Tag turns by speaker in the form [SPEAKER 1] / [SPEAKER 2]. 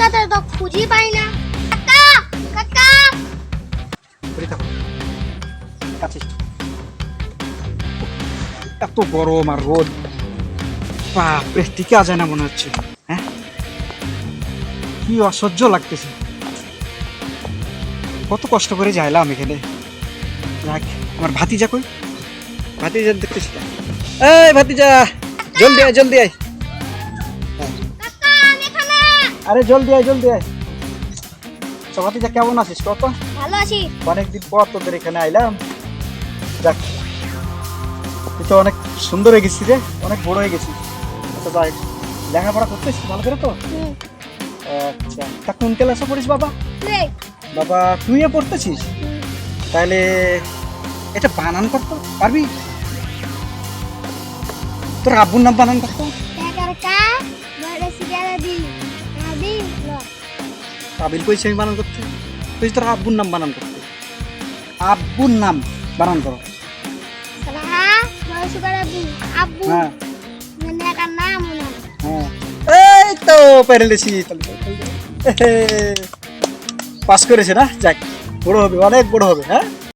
[SPEAKER 1] কাকাটা তো খুঁজে পাই না। কাকা কাকা।
[SPEAKER 2] এত গরম আর রোদ। বাপরে টিকা যায় না মনে হচ্ছে। হ্যাঁ? কি অসহ্য লাগতেছে। কত কষ্ট করে যাইলাম এখানে। যাক আমার ভাতিজা কই? ভাতিজা দেখতেছি। এই ভাতিজা জলদি আয় জলদি আয়। আরে জলদি আয় জলদি আয়। তো ভাতিজা কেমন আছিস? কত?
[SPEAKER 1] ভালো আছি।
[SPEAKER 2] অনেকদিন পর তোদের এখানে আইলাম। দেখ তুই তো অনেক সুন্দর হয়ে গেছিস রে অনেক বড় হয়ে গেছিস। আচ্ছা যাই লেখাপড়া করতেছিস ভালো করে তো?
[SPEAKER 1] হুম।
[SPEAKER 2] আচ্ছা তা কোন ক্লাসে পড়িস বাবা? বাবা তুইও পড়তেছিস। তাহলে এটা বানান করতো পারবি? তোর আব্বুর নাম বানান করতো? কাবিল কইছে আমি বানান করতে কইছে তোর আব্বুর নাম বানান করতে আব্বুর নাম বানান করো হ্যাঁ
[SPEAKER 1] মানে
[SPEAKER 2] হ্যাঁ এই তো পেরেছি পাস করেছে না যাক বড় হবে অনেক বড় হবে হ্যাঁ